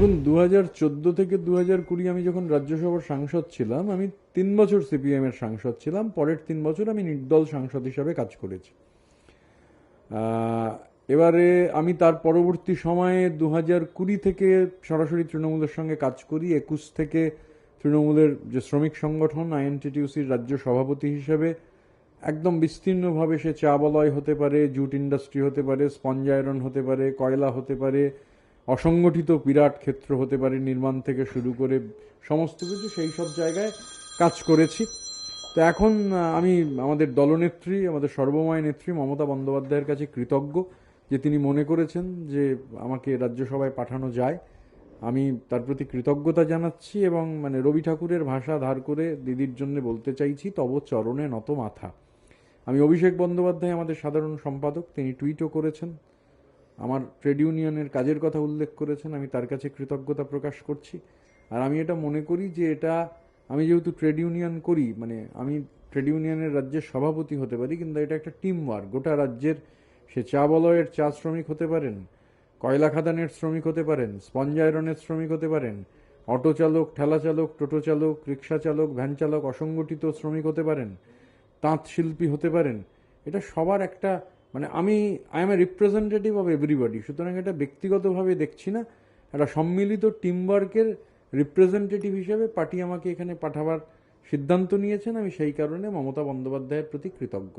দেখুন দু হাজার চোদ্দ থেকে দু কুড়ি আমি যখন রাজ্যসভার সাংসদ ছিলাম, আমি তিন বছর সিপিএম এর সাংসদ ছিলাম। পরের তিন বছর আমি নির্দল সাংসদ হিসাবে কাজ করেছি। এবারে আমি তার পরবর্তী সময়ে দু হাজার কুড়ি থেকে সরাসরি তৃণমূলের সঙ্গে কাজ করি। একুশ থেকে তৃণমূলের যে শ্রমিক সংগঠন, আইএনটিটিউসির রাজ্য সভাপতি হিসেবে একদম বিস্তীর্ণভাবে সে চা বলয় হতে পারে, জুট ইন্ডাস্ট্রি হতে পারে স্পঞ্জ আয়রন হতে পারে, কয়লা হতে পারে অসংগঠিত বিরাট ক্ষেত্র হতে পারে নির্মাণ থেকে শুরু করে সমস্ত কিছু, সেই সব জায়গায় কাজ করেছি। তো এখন আমি আমাদের দলনেত্রী, আমাদের সর্বময় নেত্রী মমতা বন্দ্যোপাধ্যায়ের কাছে কৃতজ্ঞ যে তিনি মনে করেছেন যে আমাকে রাজ্যসভায় পাঠানো যায়। আমি তার প্রতি কৃতজ্ঞতা জানাচ্ছি এবং মানে রবি ঠাকুরের ভাষা ধার করে দিদির জন্য বলতে চাইছি, তব চরণে নত মাথা। আমি অভিষেক বন্দ্যোপাধ্যায় আমাদের সাধারণ সম্পাদক, তিনি টুইটও করেছেন। আমার ট্রেড ইউনিয়নের কাজের কথা উল্লেখ করেছেন, আমি তার কাছে কৃতজ্ঞতা প্রকাশ করছি। আর আমি এটা মনে করি যে এটা, আমি যেহেতু ট্রেড ইউনিয়ন করি মানে আমি ট্রেড ইউনিয়নের রাজ্যের সভাপতি হতে পারি, কিন্তু এটা একটা টিম ওয়ার্ক গোটা রাজ্যের, সে চা বলয়ের চা শ্রমিক হতে পারেন, কয়লা খাদানের শ্রমিক হতে পারেন, স্পঞ্জ আয়রনের শ্রমিক হতে পারেন, অটো চালক, ঠেলা চালক, টোটো চালক, রিক্সা চালক, ভ্যান চালক, অসংগঠিত শ্রমিক হতে পারেন, তাঁত শিল্পী হতে পারেন। এটা সবার একটা মানে আমি I am a representative of everybody সুতরাং এটা ব্যক্তিগতভাবে দেখছি না। একটা সম্মিলিত টিমওয়ার্কের রিপ্রেজেন্টেটিভ হিসেবে পার্টি আমাকে এখানে পাঠাবার সিদ্ধান্ত নিয়েছেন। আমি সেই কারণে মমতা বন্দ্যোপাধ্যায়ের প্রতি কৃতজ্ঞ।